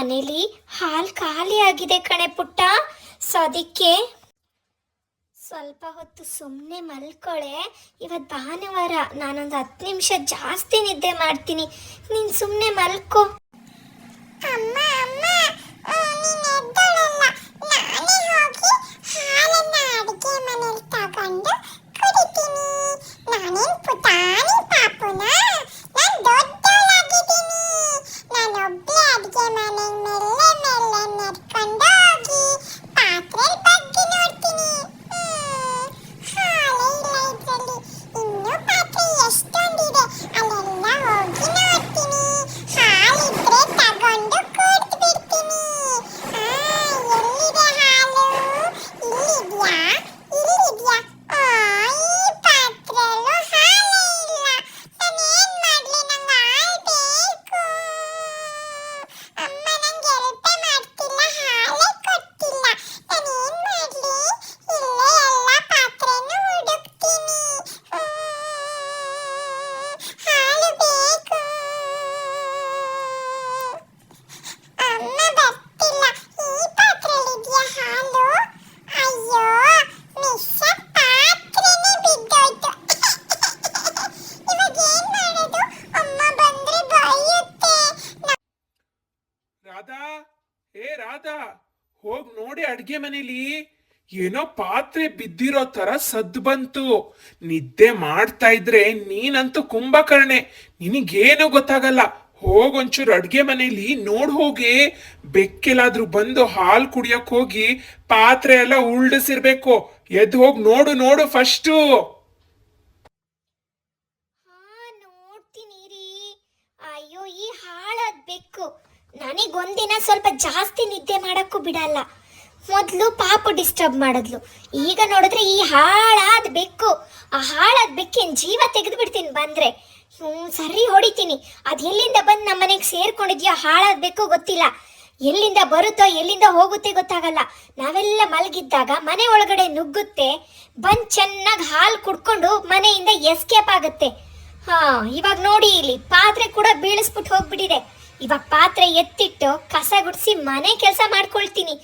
ಮನೇಲಿ ಹಾಲು ಖಾಲಿ ಆಗಿದೆ ಕಣೆ ಪುಟ್ಟ. ಸೊ ಅದಕ್ಕೆ ಸ್ವಲ್ಪ ಹೊತ್ತು ಸುಮ್ಮನೆ ಮಲ್ಕೊಳೆ. ಇವತ್ತು ಭಾನುವಾರ ನಾನೊಂದು ಹತ್ತು ನಿಮಿಷ ಜಾಸ್ತಿ ನಿದ್ದೆ ಮಾಡ್ತೀನಿ. ನೀನು ಸುಮ್ಮನೆ ಮಲ್ಕೋ. ಏ ಹೋಗ್ ನೋಡಿ ಅಡ್ಗೆ ಮನೇಲಿ. ಏನೋ ಪಾತ್ರೆ ಬಿದ್ದಿರೋ ತರ ಸದ್ ಬಂತು. ನಿದ್ದೆ ಮಾಡ್ತಾ ಇದ್ರೆ ನೀನಂತೂ ಕುಂಭಕರ್ಣೆ. ನಿನಗೇನು ಗೊತ್ತಾಗಲ್ಲ. ಹೋಗೊಂಚೂರು ಅಡ್ಗೆ ಮನೇಲಿ ನೋಡ್ ಹೋಗಿ. ಬೆಕ್ಕೆಲಾದ್ರೂ ಬಂದು ಹಾಲ್ ಕುಡಿಯಕ್ ಹೋಗಿ ಪಾತ್ರೆ ಎಲ್ಲ ಉಲ್ಡಿಸಿರ್ಬೇಕು ಎದ್ದು ಹೋಗ್ ನೋಡು ನೋಡು ಫಸ್ಟು. ನೋಡ್ತೀನಿ ಅಯ್ಯೋ, ಈ ಹಾಳದ್ ಬೆಕ್ಕು. ನನಗೊಂದಿನ ಸ್ವಲ್ಪ ಜಾಸ್ತಿ ನಿದ್ದೆ ಮಾಡೋಕ್ಕೂ ಬಿಡಲ್ಲ. ಮೊದಲು ಪಾಪು ಡಿಸ್ಟರ್ಬ್ ಮಾಡಿದ್ಲು. ಈಗ ನೋಡಿದ್ರೆ ಈ ಹಾಳಾದ ಬೆಕ್ಕು, ಆ ಹಾಳಾದ ಬೆಕ್ಕಿನ ಜೀವ ತೆಗೆದು ಬಿಡ್ತೀನಿ ಬಂದ್ರೆ. ಹ್ಞೂ ಸರಿ ಹೊಡಿತೀನಿ. ಅದು ಎಲ್ಲಿಂದ ಬಂದು ನಮ್ಮ ಮನೆಗೆ ಸೇರ್ಕೊಂಡಿದ್ಯೋ ಹಾಳಾದ ಬೆಕ್ಕು ಗೊತ್ತಿಲ್ಲ. ಎಲ್ಲಿಂದ ಬರುತ್ತೋ, ಎಲ್ಲಿಂದ ಹೋಗುತ್ತೆ ಗೊತ್ತಾಗಲ್ಲ. ನಾವೆಲ್ಲ ಮಲಗಿದ್ದಾಗ ಮನೆ ಒಳಗಡೆ ನುಗ್ಗುತ್ತೆ, ಬಂದು ಚೆನ್ನಾಗಿ ಹಾಲು ಕುಡ್ಕೊಂಡು ಮನೆಯಿಂದ ಎಸ್ಕೇಪ್ ಆಗುತ್ತೆ. ಹಾ, ಇವಾಗ ನೋಡಿ ಇಲ್ಲಿ, ಪಾತ್ರೆ ಕೂಡ ಬೀಳಿಸ್ಬಿಟ್ಟು ಹೋಗ್ಬಿಟ್ಟಿದೆ. ಇವಾಗ ಪಾತ್ರೆ ಎತ್ತಿಟ್ಟು ಕಸ ಗುಡಿಸಿ ಮನೆ ಕೆಲಸ ಮಾಡ್ಕೊಳ್ತೀನಿ.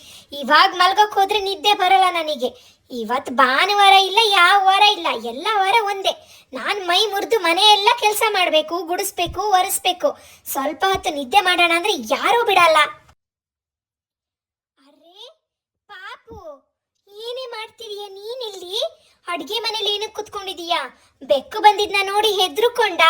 ಇವಾಗ ಮಲ್ಗಕ್ ಹೋದ್ರೆ ನಿದ್ದೆ ಬರಲ್ಲ ನನಗೆ. ಇವತ್ತು ಭಾನುವಾರ ಇಲ್ಲ, ಯಾವ ವಾರ ಇಲ್ಲ, ಎಲ್ಲ ವಾರ ಒಂದೇ. ನಾನು ಮೈ ಮುರಿದು ಮನೆ ಎಲ್ಲ ಕೆಲಸ ಮಾಡಬೇಕು, ಗುಡಿಸ್ಬೇಕು, ಒರೆಸ್ಬೇಕು. ಸ್ವಲ್ಪ ಹೊತ್ತು ನಿದ್ದೆ ಮಾಡೋಣ ಅಂದ್ರೆ ಯಾರೂ ಬಿಡಲ್ಲ. ಅರೆ, ಪಾಪು, ಏನೇ ಮಾಡ್ತಿದೀಯ ನೀನಿಲ್ಲಿ? ಅಡ್ಗೆ ಮನೇಲಿ ಏನಕ್ಕೆ ಕುತ್ಕೊಂಡಿದೀಯಾ? ಬೆಕ್ಕು ಬಂದಿದ್ನ ನೋಡಿ ಹೆದ್ರುಕೊಂಡ?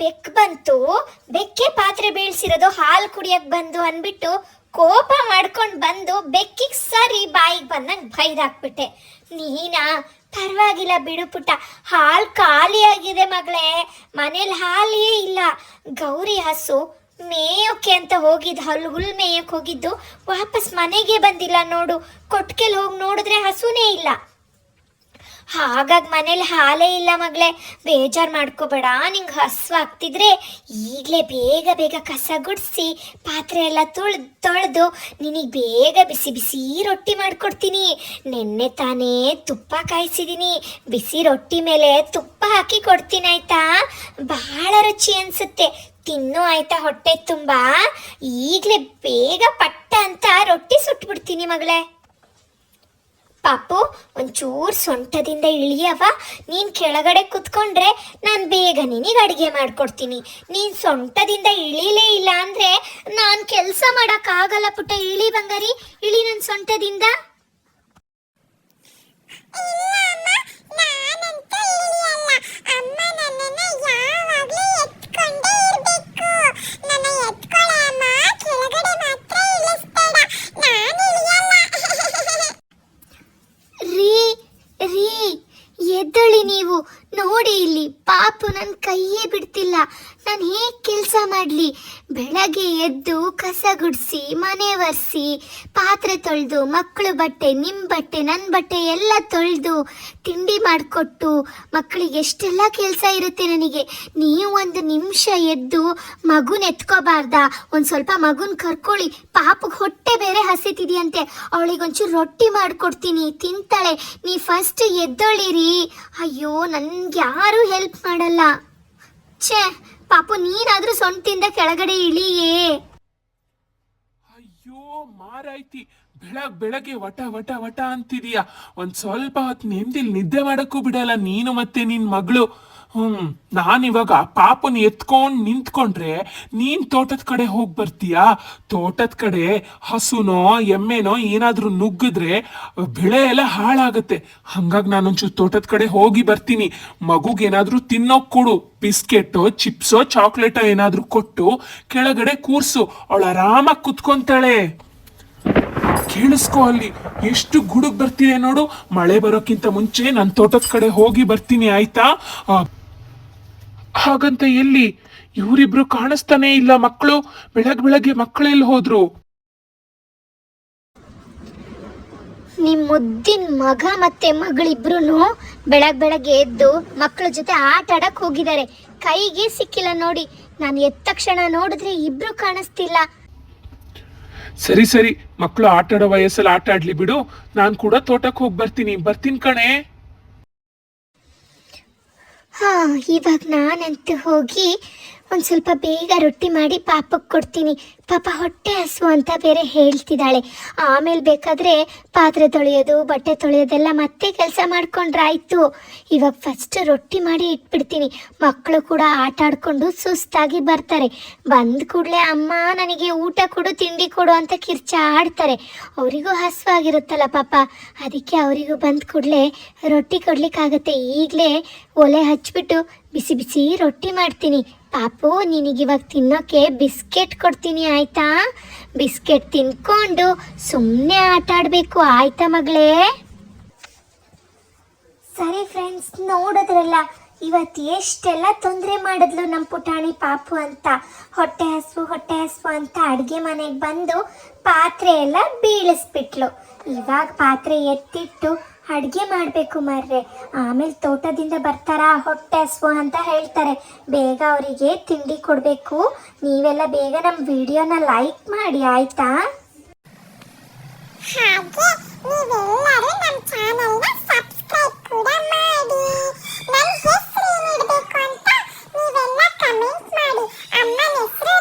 ಬೆಕ್ ಬಂತು. ಬೆಕ್ಕೆ ಪಾತ್ರೆ ಬೀಳ್ಸಿರೋದು ಹಾಲು ಕುಡಿಯಕ್ ಬಂದು ಅನ್ಬಿಟ್ಟು ಕೋಪ ಮಾಡ್ಕೊಂಡು ಬಂದು ಬೆಕ್ಕಿಗೆ ಸರಿ ಬಾಯಿಗೆ ಬಂದಂಗೆ ಬೈದಾಕ್ಬಿಟ್ಟೆ ನೀನಾ, ಪರವಾಗಿಲ್ಲ ಬಿಡು ಪುಟ್ಟ. ಹಾಲು ಖಾಲಿಯಾಗಿದೆ ಮಗಳೇ. ಮನೇಲಿ ಹಾಲೇ ಇಲ್ಲ. ಗೌರಿ ಹಸು ಮೇಯೋಕೆ ಅಂತ ಹೋಗಿದ್ದು ಹಲ್ಲು ಹುಲ್ ಮೇಯಕ್ಕೆ ಹೋಗಿದ್ದು, ವಾಪಸ್ ಮನೆಗೆ ಬಂದಿಲ್ಲ ನೋಡು. ಕೊಟ್ಕೆಲ್ ಹೋಗಿ ನೋಡಿದ್ರೆ ಹಸುನೇ ಇಲ್ಲ. ಹಾಗಾಗಿ ಮನೇಲಿ ಹಾಲೇ ಇಲ್ಲ ಮಗಳೇ. ಬೇಜಾರು ಮಾಡ್ಕೋಬೇಡ. ನಿಂಗೆ ಹಸುವಾಗ್ತಿದ್ರೆ ಈಗಲೇ ಬೇಗ ಬೇಗ ಕಸ ಗುಡಿಸಿ, ಪಾತ್ರೆ ಎಲ್ಲ ತೊಳೆದು ತೊಳೆದು ನಿನಗೆ ಬೇಗ ಬಿಸಿ ಬಿಸಿ ರೊಟ್ಟಿ ಮಾಡಿಕೊಡ್ತೀನಿ. ನಿನ್ನೆ ತಾನೇ ತುಪ್ಪ ಕಾಯಿಸಿದ್ದೀನಿ ಬಿಸಿ ರೊಟ್ಟಿ ಮೇಲೆ ತುಪ್ಪ ಹಾಕಿ ಕೊಡ್ತೀನಿ ಆಯ್ತಾ? ಬಹಳ ರುಚಿ ಅನಿಸುತ್ತೆ. ತಿನ್ನು ಆಯ್ತಾ ಹೊಟ್ಟೆ ತುಂಬ? ಈಗಲೇ ಬೇಗ ಪಟ್ಟ ಅಂತ ರೊಟ್ಟಿ ಸುಟ್ಬಿಡ್ತೀನಿ ಮಗಳೇ. ಪಾಪು, ಒಂಚೂರು ಸೊಂಟದಿಂದ ಇಳಿಯವ ನೀನು ಕೆಳಗಡೆ ಕುತ್ಕೊಂಡ್ರೆ ನಾನು ಬೇಗ ನಿನಗೆ ಅಡುಗೆ ಮಾಡ್ಕೊಡ್ತೀನಿ. ನೀನು ಸೊಂಟದಿಂದ ಇಳಿಲೇ ಇಲ್ಲ ಅಂದರೆ ನಾನು ಕೆಲಸ ಮಾಡೋಕ್ಕಾಗಲ್ಲ ಪುಟ್ಟ. ಇಳಿ ಬಂಗಾರಿ, ಇಳಿ ನನ್ನ ಸೊಂಟದಿಂದ. ಅಮ್ಮ ನಾನಂತೂ ಇಳಿಯಲ್ಲ ಅಮ್ಮ ನನ್ನನ್ನ ಯಾವಾಗ್ಲೂ ಎತ್ಕೊಂಡೇ ಇರ್ಬೇಕು ನನ್ನ ಎತ್ಕೊಳ್ಳೆ ಅಮ್ಮ ಕೆಳಗಡೆ ಮಾತ್ರ ಇಳಿಸ್ಬೇಡ ನಾನು ಇಳಿಯಲ್ಲ ರೀ ರೀ ಎದ್ದಳು ಎದ್ದೊಳ್ಳಿ ನೀವು ನೋಡಿ ಇಲ್ಲಿ ಪಾಪು ನನ್ನ ಕೈಯೇ ಬಿಡ್ತಿಲ್ಲ ನಾನು ಹೇಗೆ ಕೆಲಸ ಮಾಡಲಿ ಬೆಳಗ್ಗೆ ಎದ್ದು ಕಸ ಗುಡಿಸಿ, ಮನೆ ಒರೆಸಿ, ಪಾತ್ರೆ ತೊಳೆದು ಮಕ್ಕಳು ಬಟ್ಟೆ ನಿಮ್ಮ ಬಟ್ಟೆ ನನ್ನ ಬಟ್ಟೆ ಎಲ್ಲ ತೊಳೆದು ತಿಂಡಿ ಮಾಡಿಕೊಟ್ಟು ಮಕ್ಕಳಿಗೆ ಎಷ್ಟೆಲ್ಲ ಕೆಲಸ ಇರುತ್ತೆ ನನಗೆ. ನೀವು ಒಂದು ನಿಮಿಷ ಎದ್ದು ಮಗುನ ಎತ್ಕೋಬಾರ್ದಾ. ಒಂದು ಸ್ವಲ್ಪ ಮಗುನ ಕರ್ಕೊಳ್ಳಿ. ಪಾಪಗೆ ಹೊಟ್ಟೆ ಬೇರೆ ಹಸಿತಿದೆಯಂತೆ. ಅವಳಿಗೆ ಒಂಚೂರು ರೊಟ್ಟಿ ಮಾಡಿಕೊಡ್ತೀನಿ, ತಿಂತಾಳೆ. ನೀ ಫಸ್ಟ್ ಎದ್ದೊಳಿರಿ. ಅಯ್ಯೋ, ನನಗೆ ಯಾರೂ ಹೆಲ್ಪ್ ಮಾಡಲ್ಲ. ಛೇ, ಪಾಪು, ನೀನಾದರೂ ಸೊಂಟಿಂದ ಕೆಳಗಡೆ ಇಳಿಯೇ. ಮಾರಾಯ್ತಿ. ಬೆಳಗ್ ಬೆಳಗ್ಗೆ ವಟ ವಟ ವಟ ಅಂತಿದೀಯ. ಒಂದ್ ಸ್ವಲ್ಪ ಹೊತ್ತು ನೆಮ್ದಿಲ್ ನಿದ್ದೆ ಮಾಡಕ್ಕೂ ಬಿಡಲ್ಲ ನೀನು ಮತ್ತೆ ನಿನ್ ಮಗಳು. ಹ್ಮ್, ನಾನಿವಾಗ ಪಾಪನ ಎತ್ಕೊಂಡ್ ನಿಂತ್ಕೊಂಡ್ರೆ ನೀನ್ ತೋಟದ ಕಡೆ ಹೋಗಿ ಬರ್ತೀಯಾ? ತೋಟದ ಕಡೆ ಹಸುನೋ, ಎಮ್ಮೆನೋ ಏನಾದ್ರೂ ನುಗ್ಗಿದ್ರೆ ಬೆಳೆ ಎಲ್ಲ ಹಾಳಾಗತ್ತೆ. ಹಂಗಾಗಿ ನಾನೊಂಚೂರು ತೋಟದ ಕಡೆ ಹೋಗಿ ಬರ್ತೀನಿ. ಮಗುಗೇನಾದ್ರೂ ತಿನ್ನೋಕ್ ಕೊಡು. ಬಿಸ್ಕೆಟೋ, ಚಿಪ್ಸೋ, ಚಾಕ್ಲೇಟೋ ಏನಾದ್ರೂ ಕೊಟ್ಟು ಕೆಳಗಡೆ ಕೂರ್ಸು. ಅವಳು ಆರಾಮಾಗಿ ಕುತ್ಕೊಂತಾಳೆ. ಕೇಳಿಸ್ಕೊ ಅಲ್ಲಿ. ಎಷ್ಟು ಗುಡುಗ್ ಬರ್ತಿದೆ ನೋಡು. ಮಳೆ ಬರೋಕ್ಕಿಂತ ಮುಂಚೆ ನನ್ನ ತೋಟದ ಕಡೆ ಹೋಗಿ ಬರ್ತೀನಿ, ಆಯ್ತಾ? ಹಾಗಂತ ಎಲ್ಲಿ? ಇವರಿಬ್ರು ಕಾಣಿಸ್ತಾನೆ ಇಲ್ಲ ಮಕ್ಕಳು. ಬೆಳಗ್ ಬೆಳಗ್ಗೆ ಮಕ್ಕಳೆಲ್ಲಿ ಹೋದ್ರು? ನಿಮ್ ಮುದ್ದಿನ ಮಗ ಮತ್ತೆ ಮಗಳಿಬ್ರು ಬೆಳಗ್ ಬೆಳಗ್ಗೆ ಎದ್ದು ಮಕ್ಕಳ ಜೊತೆ ಆಟ ಆಡಕ್ ಹೋಗಿದ್ದಾರೆ. ಕೈಗೆ ಸಿಕ್ಕಿಲ್ಲ ನೋಡಿ. ನಾನು ಎದ್ದ ತಕ್ಷಣ ನೋಡಿದ್ರೆ ಇಬ್ರು ಕಾಣಿಸ್ತಿಲ್ಲ. ಸರಿ ಸರಿ, ಮಕ್ಕಳು ಆಟ ಆಡೋ ವಯಸ್ಸಲ್ಲಿ ಆಟ ಆಡ್ಲಿ ಬಿಡು. ನಾನ್ ಕೂಡ ತೋಟಕ್ಕೆ ಹೋಗಿ ಬರ್ತೀನಿ. ಬರ್ತೀನಿ ಕಣೆ. ಹಾ, ಇವಾಗ ನಾನಂತೂ ಹೋಗಿ ಒಂದು ಸ್ವಲ್ಪ ಬೇಗ ರೊಟ್ಟಿ ಮಾಡಿ ಪಾಪಕ್ಕೆ ಕೊಡ್ತೀನಿ. ಪಾಪ ಹೊಟ್ಟೆ ಹಸು ಅಂತ ಬೇರೆ ಹೇಳ್ತಿದ್ದಾಳೆ. ಆಮೇಲೆ ಬೇಕಾದ್ರೆ ಪಾತ್ರೆ ತೊಳೆಯೋದು, ಬಟ್ಟೆ ತೊಳೆಯೋದೆಲ್ಲ ಮತ್ತೆ ಕೆಲಸ ಮಾಡ್ಕೊಂಡ್ರಾಯ್ತು. ಇವಾಗ ಫಸ್ಟ್ ರೊಟ್ಟಿ ಮಾಡಿ ಇಟ್ಬಿಡ್ತೀನಿ. ಮಕ್ಕಳು ಕೂಡ ಆಟ ಆಡ್ಕೊಂಡು ಸುಸ್ತಾಗಿ ಬರ್ತಾರೆ. ಬಂದ ಕೂಡಲೇ ಅಮ್ಮ ನನಗೆ ಊಟ ಕೊಡು, ತಿಂಡಿ ಕೊಡು ಅಂತ ಕಿರ್ಚಾಡ್ತಾರೆ. ಅವರಿಗೂ ಹಸುವಾಗಿರುತ್ತಲ್ಲ ಪಾಪ. ಅದಕ್ಕೆ ಅವರಿಗೂ ಬಂದ ಕೂಡಲೇ ರೊಟ್ಟಿ ಕೊಡ್ಲಿಕ್ಕಾಗತ್ತೆ. ಈಗಲೇ ಒಲೆ ಹಚ್ಚಿಬಿಟ್ಟು ಬಿಸಿ ಬಿಸಿ ರೊಟ್ಟಿ ಮಾಡ್ತೀನಿ. ಪಾಪು, ನಿನಗಿವಾಗ ತಿನ್ನೋಕೆ ಬಿಸ್ಕೆಟ್ ಕೊಡ್ತೀನಿ, ಆಯ್ತಾ? ಬಿಸ್ಕೆಟ್ ತಿನ್ಕೊಂಡು ಸುಮ್ಮನೆ ಆಟ ಆಡಬೇಕು, ಆಯ್ತಾ ಮಗಳೇ? ಸರಿ ಫ್ರೆಂಡ್ಸ್ ನೋಡಿದ್ರಲ್ಲ, ಇವತ್ತು ಎಷ್ಟೆಲ್ಲ ತೊಂದರೆ ಮಾಡಿದ್ಲು ನಮ್ಮ ಪುಟಾಣಿ ಪಾಪು ಅಂತ. ಹೊಟ್ಟೆ ಹಸು ಹೊಟ್ಟೆ ಹಸು ಅಂತ ಅಡುಗೆ ಮನೆಗೆ ಬಂದು ಪಾತ್ರೆ ಎಲ್ಲ ಬೀಳಿಸ್ಬಿಟ್ಲು. ಇವಾಗ ಪಾತ್ರೆ ಎತ್ತಿಟ್ಟು ಅಡುಗೆ ಮಾಡಬೇಕು ಮಾರ್ರೆ. ಆಮೇಲೆ ತೋಟದಿಂದ ಬರ್ತಾರ? ಹೊಟ್ಟೆ ಹಸ್ವು ಅಂತ ಹೇಳ್ತಾರೆ. ಬೇಗ ಅವರಿಗೆ ತಿಂಡಿ ಕೊಡಬೇಕು. ನೀವೆಲ್ಲ ಬೇಗ ನಮ್ಮ ವಿಡಿಯೋನ ಲೈಕ್ ಮಾಡಿ, ಆಯಿತಾ? ಹಾಗೆ ನೀವೆಲ್ಲರೂ ನಮ್ಮ ಚಾನಲ್ನ ಸಬ್ಸ್ಕ್ರೈಬ್ ಕೂಡ ಮಾಡಿ. ನನ್ನ ಹೆಸರು ಏನಿಡಬೇಕು ಅಂತ ನೀವೆಲ್ಲ ಕಮೆಂಟ್ ಮಾಡಿ. ಅಮ್ಮನ ಹೆಸರು